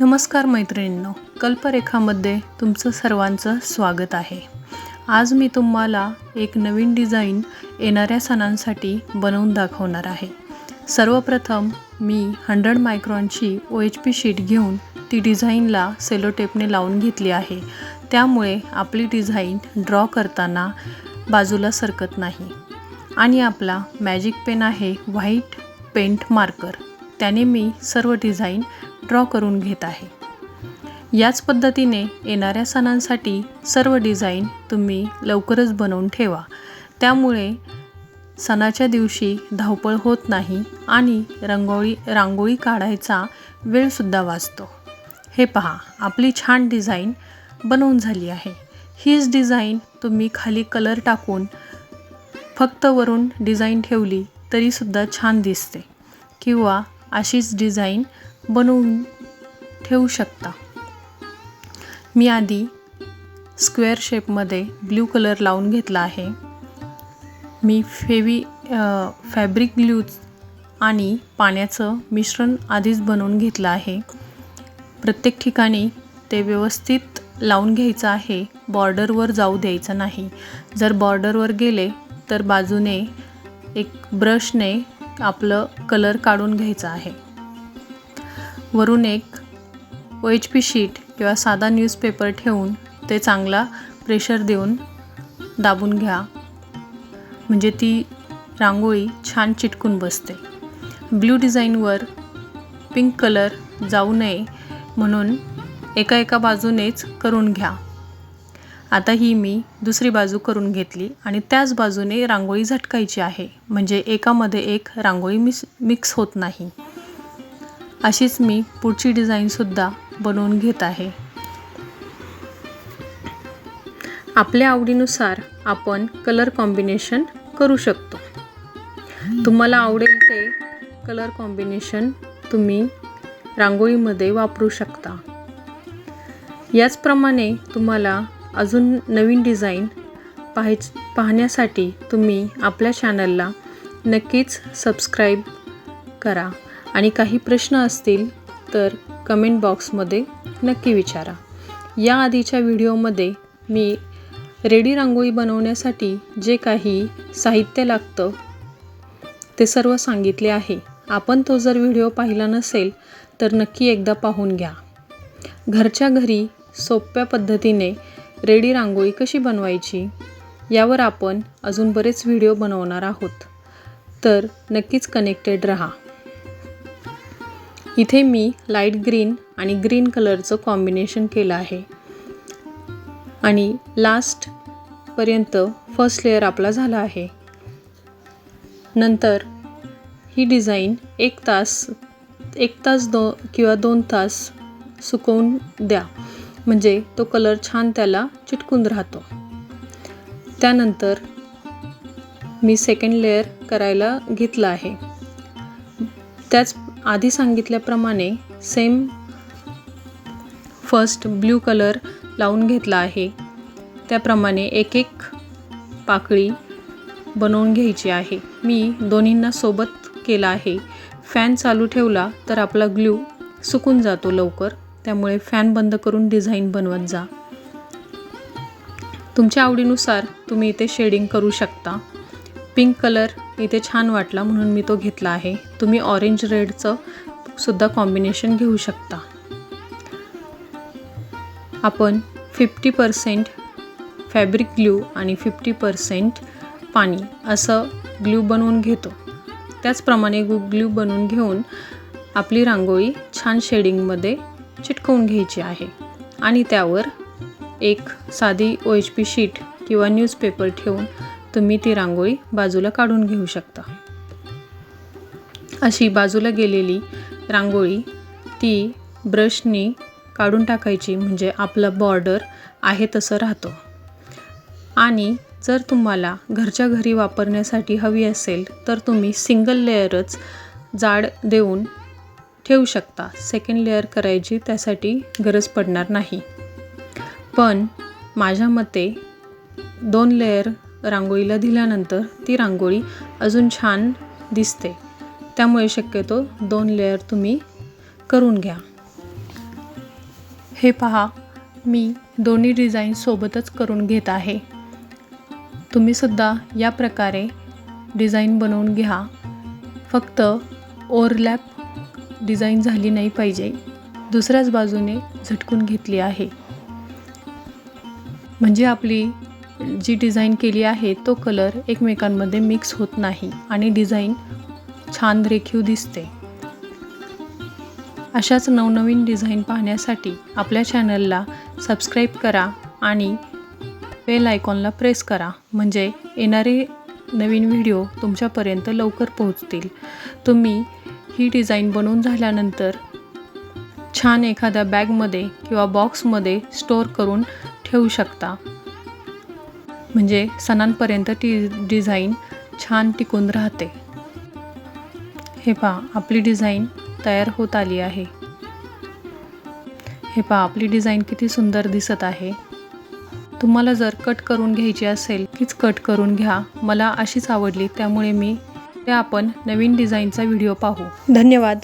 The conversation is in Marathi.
नमस्कार मैत्रिणींनो कल्परेखामध्ये तुमचं सर्वांचं स्वागत आहे. आज मी तुम्हाला एक नवीन डिझाईन येणाऱ्या सणांसाठी बनवून दाखवणार आहे. सर्वप्रथम मी हंड्रेड मायक्रॉनची ओ एच पी शीट घेऊन ती डिझाईनला सेलोटेपने लावून घेतली आहे. त्यामुळे आपली डिझाईन ड्रॉ करताना बाजूला सरकत नाही. आणि आपला मॅजिक पेन आहे व्हाईट पेंट मार्कर. त्याने मी सर्व डिझाईन ड्रॉ करून घेत आहे. याच पद्धतीने येणाऱ्या सणांसाठी सर्व डिझाईन तुम्ही लवकरच बनवून ठेवा. त्यामुळे सणाच्या दिवशी धावपळ होत नाही आणि रंगोळी रांगोळी काढायचा वेळसुद्धा वाचतो. हे पहा आपली छान डिझाईन बनवून झाली आहे. हीच डिझाईन तुम्ही खाली कलर टाकून फक्त वरून डिझाईन ठेवली तरीसुद्धा छान दिसते. किंवा अशीच डिझाईन बनवून ठेवू शकता. मी आधी स्क्वेअर शेपमध्ये ब्ल्यू कलर लावून घेतला आहे. मी फेवी फॅब्रिक ग्लू आणि पाण्याचं मिश्रण आधीच बनवून घेतलं आहे. प्रत्येक ठिकाणी ते व्यवस्थित लावून घ्यायचं आहे. बॉर्डरवर जाऊ द्यायचं नाही. जर बॉर्डरवर गेले तर बाजूने एक ब्रशने आपलं कलर काढून घ्यायचं आहे. वरून एक ओ एच पी शीट किंवा साधा न्यूजपेपर ठेवून ते चांगला प्रेशर देऊन दाबून घ्या. म्हणजे ती रांगोळी छान चिटकून बसते. ब्ल्यू डिझाईनवर पिंक कलर जाऊ नये म्हणून एका एका बाजूनेच करून घ्या. आता ही मी दुसरी बाजू करून घेतली आणि त्याच बाजूने रांगोळी झटकायची आहे. म्हणजे एकामध्ये एक रांगोळी मिस मिक्स होत नाही. अशीच मी पुढची डिझाईनसुद्धा बनवून घेत आहे. आपल्या आवडीनुसार आपण कलर कॉम्बिनेशन करू शकतो. तुम्हाला आवडेल ते कलर कॉम्बिनेशन तुम्ही रांगोळीमध्ये वापरू शकता. याचप्रमाणे तुम्हाला अजून नवीन डिझाईन पाहायच पाहण्यासाठी तुम्ही आपल्या चॅनलला नक्कीच सबस्क्राईब करा. आणि काही प्रश्न असतील तर कमेंट बॉक्समध्ये नक्की विचारा. या आधीच्या व्हिडिओमध्ये मी रेडी रांगोळी बनवण्यासाठी जे काही साहित्य लागतं ते सर्व सांगितले आहे. आपण तो जर व्हिडिओ पाहिला नसेल तर नक्की एकदा पाहून घ्या. घरच्या घरी सोप्या पद्धतीने रेडी रांगोळी कशी बनवायची यावर आपण अजून बरेच व्हिडिओ बनवणार आहोत. तर नक्कीच कनेक्टेड रहा. इथे मी लाइट ग्रीन आणि ग्रीन कलरचं कॉम्बिनेशन केलं आहे. आणि लास्टपर्यंत फर्स्ट लेअर आपला झाला आहे. नंतर ही डिझाईन एक तास एक तास दो किंवा दोन तास सुकवून द्या. म्हणजे तो कलर छान त्याला चिटकून राहतो. त्यानंतर मी सेकंड लेअर करायला घेतला आहे. त्याच आधी सांगितल्याप्रमाणे सेम फर्स्ट ब्ल्यू कलर लावून घेतला आहे. त्याप्रमाणे एक एक पाकळी बनवून घ्यायची आहे. मी दोन्हींना सोबत केला आहे. फॅन चालू ठेवला तर आपला ग्ल्यू सुकून जातो लवकर. त्यामुळे फॅन बंद करून डिझाईन बनवत जा. तुमच्या आवडीनुसार तुम्ही इथे शेडिंग करू शकता. पिंक कलर इथे छान वाटला म्हणून मी तो घेतला आहे. तुम्ही ऑरेंज रेडचं सुद्धा कॉम्बिनेशन घेऊ शकता. आपण फिफ्टी पर्सेंट फॅब्रिक ग्ल्यू आणि फिफ्टी पर्सेंट पाणी असं ग्ल्यू बनवून घेतो. त्याचप्रमाणे गु ग्ल्यू बनवून घेऊन आपली रांगोळी छान शेडिंगमध्ये चिटकवून घ्यायची आहे. आणि त्यावर एक साधी ओ एच पी शीट किंवा न्यूजपेपर ठेवून तुम्ही ती रांगोळी बाजूला काढून घेऊ शकता. अशी बाजूला गेलेली रांगोळी ती ब्रशनी काढून टाकायची म्हणजे आपलं बॉर्डर आहे तसं राहतो. आणि जर तुम्हाला घरच्या घरी वापरण्यासाठी हवी असेल तर तुम्ही सिंगल लेअरच जाड देऊन ठेवू शकता. सेकंड लेअर करायची त्यासाठी गरज पडणार नाही. पण माझ्या मते दोन लेअर रांगोळीला दिल्यानंतर ती रांगोळी अजून छान दिसते. त्यामुळे शक्यतो दोन लेअर तुम्ही करून घ्या. हे पहा मी दोन्ही डिझाईन सोबतच करून घेत आहे. तुम्हीसुद्धा या प्रकारे डिझाईन बनवून घ्या. फक्त ओवरलॅप डिझाईन झाली नाही पाहिजे. दुसऱ्याच बाजूने झटकून घेतली आहे. म्हणजे आपली जी डिझाईन केली आहे तो कलर एकमेकांमध्ये मिक्स होत नाही आणि डिझाईन छान रेखीव दिसते. अशाच नवनवीन डिझाईन पाहण्यासाठी आपल्या चॅनलला सबस्क्राईब करा आणि बेल आयकॉनला प्रेस करा. म्हणजे येणारे नवीन व्हिडिओ तुमच्यापर्यंत लवकर पोहोचतील. तुम्ही ही डिझाईन बनवून झाल्यानंतर छान एखाद्या बॅगमध्ये किंवा बॉक्समध्ये स्टोअर करून ठेवू शकता. म्हणजे सणांपर्यंत ती डिझाईन छान टिकून राहते. हे पहा आपली डिझाईन तयार होत आली आहे. हे पहा आपली डिझाईन किती सुंदर दिसत आहे. तुम्हाला जर कट करून घ्यायची असेल तीच कट करून घ्या. मला अशीच आवडली त्यामुळे मी आपण नवीन डिझाईनचा व्हिडिओ पाहू. धन्यवाद.